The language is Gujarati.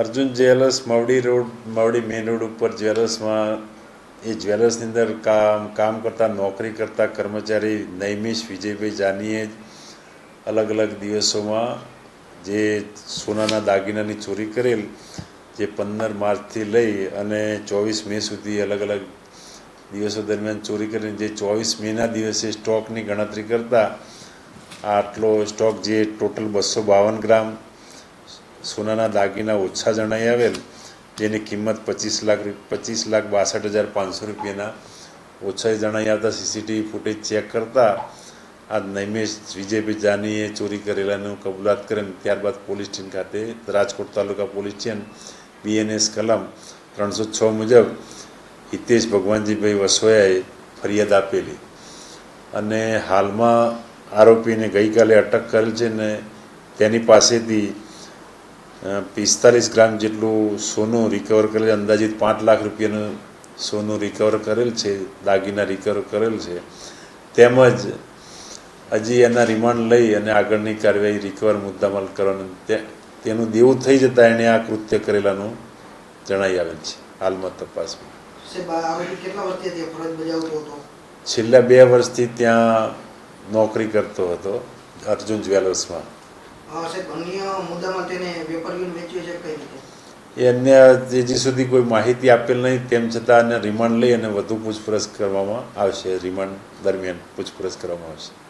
Arjun jewellers Mavdi road, Mavdi main road ઉપર જ્વેલર્સમાં એ જ્વેલર્સની અંદર કામ કામ કરતા, નોકરી કરતા કર્મચારી નૈમિષ, વિજયભાઈ જાનીએ અલગ અલગ દિવસોમાં જે સોનાના દાગીનાની ચોરી કરેલ, જે પંદર માર્ચથી લઈ અને ચોવીસ મે સુધી અલગ અલગ દિવસો દરમિયાન ચોરી કરીને જે ચોવીસ મેના દિવસે સ્ટોકની ગણતરી કરતા, આટલો સ્ટોક જે ટોટલ બસો બાવન ગ્રામ સોનાના દાગીના ઓછા જણાઈ આવેલ, જેની કિંમત પચીસ લાખ પચીસ લાખ બાસઠ હજાર પાંચસો રૂપિયાના ઓછા જણાઈ આવતા સીસીટીવી ફૂટેજ ચેક કરતા આ નૈમેશ વિજયભાઈ જાનીએ ચોરી કરેલાનું કબૂલાત કરેલ ત્યારબાદ પોલીસ સ્ટેશન ખાતે Rajkot taluka police station BNS કલમ ત્રણસો છ મુજબ હિતેશ ભગવાનજીભાઈ વસોયાએ ફરિયાદ આપેલી. અને હાલમાં આરોપીને ગઈકાલે અટક કરેલ છે ને તેની પાસેથી પિસ્તાલીસ ગ્રામ જેટલું સોનું રિકવર કરેલ અંદાજિત પાંચ લાખ રૂપિયાનું સોનું રિકવર કરેલ છે. દાગીના રિકવર કરેલ છે. તેમજ હજી એના રિમાન્ડ લઈ અને આગળની કાર્યવાહી રિકવર મુદ્દામાલ કરવાનું તેનું દેવું થઈ જતાં એણે આ કૃત્ય કરેલાનું જણાઈ આવેલ છે. હાલમાં તપાસમાં. છેલ્લા બે વર્ષથી ત્યાં નોકરી કરતો હતો અર્જુન જ્વેલર્સમાં. અન્ય હજી સુધી કોઈ માહિતી આપેલ નહીં, તેમ છતાં એને રિમાન્ડ લઈ અને વધુ પૂછપરછ કરવામાં આવશે. રિમાન્ડ દરમિયાન પૂછપરછ કરવામાં આવશે.